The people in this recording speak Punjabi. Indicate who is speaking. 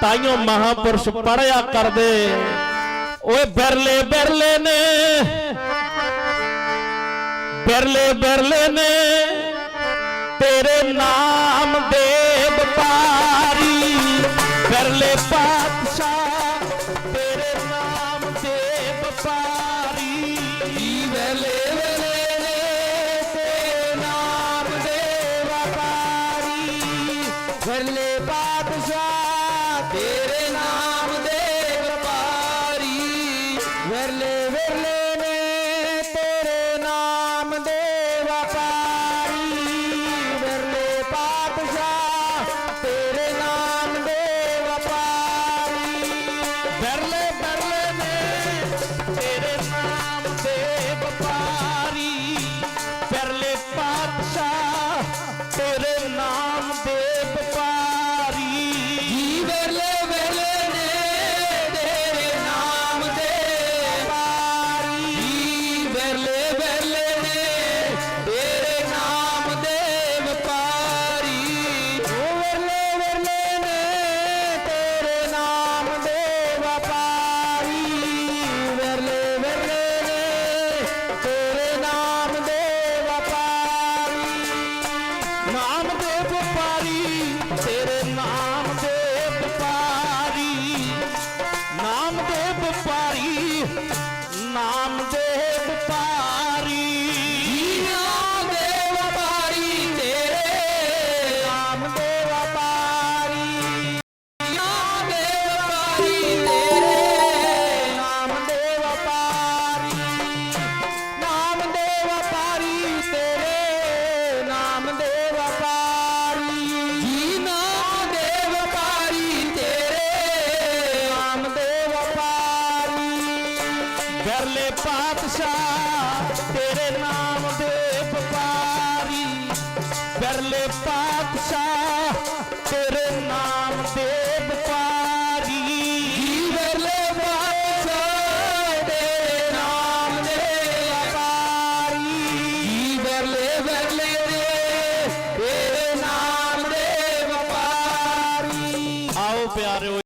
Speaker 1: ਤਾਈਓ ਮਹਾਪੁਰਸ਼ ਪੜਿਆ ਕਰਦੇ। ਓਏ ਬਿਰਲੇ ਬਿਰਲੇ ਨੇ, ਬਿਰਲੇ ਬਿਰਲੇ ਨੇ, ਤੇਰੇ ਨਾਮ ਦੇ ਵਪਾਰੀ। ਬਿਰਲੇ ਪਾਤਸ਼ਾਹ, ਤੇਰੇ ਨਾਮ ਦੇ ਵਪਾਰੀ। ਬਿਰਲੇ ਬਿਰਲੇ ਪਾਤਸ਼ਾਹ ਤੇਰੇ ਨਾਮ ਦੇ ਵਪਾਰੀ ਵਿਰਲੇ ਵਿਰਲੇ ਨੇ ਤੇਰੇ ਨਾਮ ਦੇ ਵਪਾਰੀ। ਵਿਰਲੇ ਪਾਤਸ਼ਾਹ, ਤੇਰੇ ਨਾਮ ਦੇ ਵਪਾਰੀ। ਵਿਰਲੇ ਵਿਰਲੇ ਨੇ ਤੇਰੇ ਨਾਮ ਦੇ ਵਪਾਰੀ। ਵਿਰਲੇ ਪਾਤਸ਼ਾਹ, ਤੇਰੇ ਵਪਾਰੀ ਤੇਰੇ ਨਾਮ ਦੇ ਵਪਾਰੀ। ਨਾਮ ਦੇ ਵਪਾਰੀ ਨਾਮ ਦੇ ਗਰਲੇ ਪਾਤਸ਼ਾਹ, ਤੇਰੇ ਨਾਮ ਦੇ ਵਪਾਰੀ। ਗਰਲੇ ਪਾਤਸ਼ਾਹ, ਤੇਰੇ ਨਾਮ ਦੇ ਵਪਾਰੀ। ਗਰਲੇ ਪਾਤਸ਼ਾਹ, ਤੇਰੇ ਨਾਮ ਦੇ ਵਪਾਰੀ। ਗਰਲੇ ਗਰਲੇ ਤੇਰੇ ਨਾਮ ਦੇ ਵਪਾਰੀ। ਆਓ ਪਿਆਰਿਓ